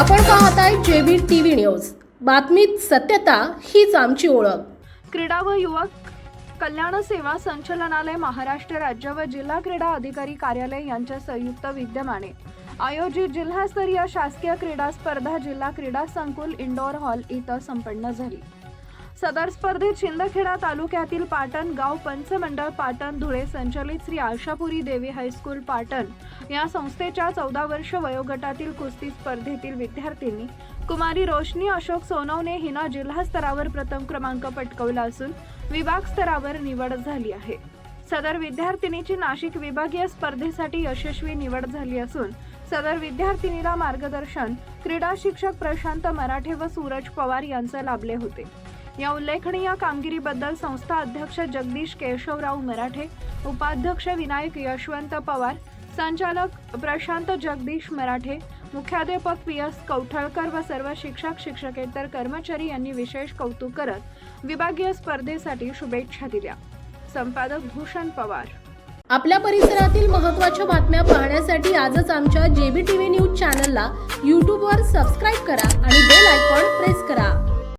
आपण पाहत आहे जेबी टीव्ही न्यूज. बातमीत सत्यता हीच आमची ओळख. क्रीडा व युवक कल्याण सेवा संचलनालय महाराष्ट्र राज्य व जिल्हा क्रीडा अधिकारी कार्यालय यांच्या संयुक्त विद्यमाने आयोजित जिल्हास्तरीय शासकीय क्रीडा स्पर्धा जिल्हा क्रीडा संकुल इंडोर हॉल इथं संपन्न झाली. सदर स्पर्धेत शिंदखेडा तालुक्यातील पाटण गाव पंचमंडळ पाटण धुळे संचलित श्री आशापुरी देवी हायस्कूल पाटण या संस्थेच्या चौदा वर्ष वयोगटातील कुस्ती स्पर्धेतील विद्यार्थिनी कुमारी रोशनी अशोक सोनवणे हिनं जिल्हा स्तरावर प्रथम क्रमांक पटकवला असून विभाग स्तरावर निवड झाली आहे. सदर विद्यार्थिनीची नाशिक विभागीय स्पर्धेसाठी यशस्वी निवड झाली असून सदर विद्यार्थिनीला मार्गदर्शन क्रीडा शिक्षक प्रशांत मराठे व सूरज पवार यांचे लाभले होते. या उल्लेखनीय कामगिरीबद्दल संस्था अध्यक्ष जगदीश केशवराव मराठे उपाध्यक्ष विनायक यशवंत पवार संचालक प्रशांत जगदीश मराठे मुख्याध्यापक पी एस कौठळकर व सर्व शिक्षक शिक्षकेतर कर्मचारी यांनी विशेष कौतुक करत विभागीय स्पर्धेसाठी शुभेच्छा दिल्या. संपादक भूषण पवार. आपल्या परिसरातील महत्त्वाच्या बातम्या पाहण्यासाठी आजच आमच्या जेबी टीव्ही न्यूज चॅनलला यूट्यूबवर सबस्क्राईब करा करा.